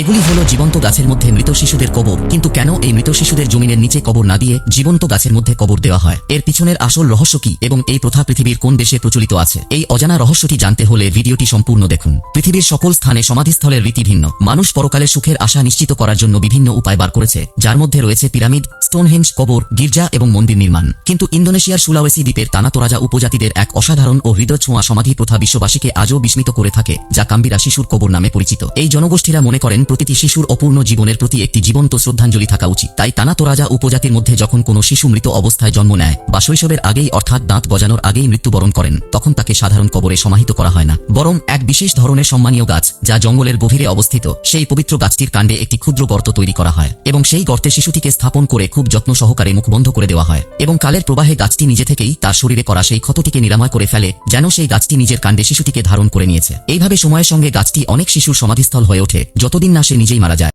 এগুলি হলো জীবন্ত গাছের মধ্যে মৃত শিশুদের কবর। কিন্তু কেন এই মৃত শিশুদের জমিনের নিচে কবর না দিয়ে জীবন্ত গাছের মধ্যে কবর দেওয়া হয়? এর পিছনের আসল রহস্য কি এবং এই প্রথা পৃথিবীর কোন দেশে প্রচলিত আছে? এই অজানা রহস্যটি জানতে হলে ভিডিওটি সম্পূর্ণ দেখুন। পৃথিবীর সকল স্থানে সমাধিস্থলের রীতি ভিন্ন। মানুষ পরকালে সুখের আশা নিশ্চিত করার জন্য বিভিন্ন উপায় বার করেছে, যার মধ্যে রয়েছে পিরামিড স্টোনহেঞ্জ কবর, গির্জা এবং মন্দির নির্মাণ। কিন্তু ইন্দোনেশিয়ার সুলাওয়েসি দ্বীপের তানাতোরাজা উপজাতিদের এক অসাধারণ ও হৃদয় ছোঁয়া সমাধি প্রথা বিশ্ববাসীকে আজও বিস্মিত করে থাকে, যা কাম্বিরা শিশুর কবর নামে পরিচিত। এই জনগোষ্ঠীরা মনে করেন প্রতিটি শিশুর অপূর্ণ জীবনের প্রতি একটি জীবন্ত শ্রদ্ধাঞ্জলি থাকা উচিত। তাই তানাতোরাজা উপজাতির মধ্যে যখন কোনো শিশু মৃত অবস্থায় জন্ম নেয় বা শৈশবের আগেই অর্থাৎ দাঁত গজানোর আগেই মৃত্যুবরণ করেন, তখন তাকে সাধারণ কবরে সমাহিত করা হয় না। বরং এক বিশেষ ধরনের সম্মানীয় গাছ, যা জঙ্গলের গভীরে অবস্থিত, সেই পবিত্র গাছটির কাণ্ডে একটি ক্ষুদ্র গর্ত তৈরি করা হয় এবং সেই গর্তে শিশুটিকে স্থাপন করে খুব যত্ন সহকারে মুখ বন্ধ করে দেওয়া হয় এবং কালের প্রবাহে গাছটি নিজে থেকেই তার শরীরে করা সেই ক্ষতটিকে নিরাময় করে ফেলে, যেন সেই গাছটি নিজের কাণ্ডে শিশুটিকে ধারণ করে নিয়েছে। এইভাবে সময়ের সঙ্গে গাছটি অনেক শিশুর সমাধিস্থল হয়ে ওঠে। যতদিন না সে নিজেই মারা যায়।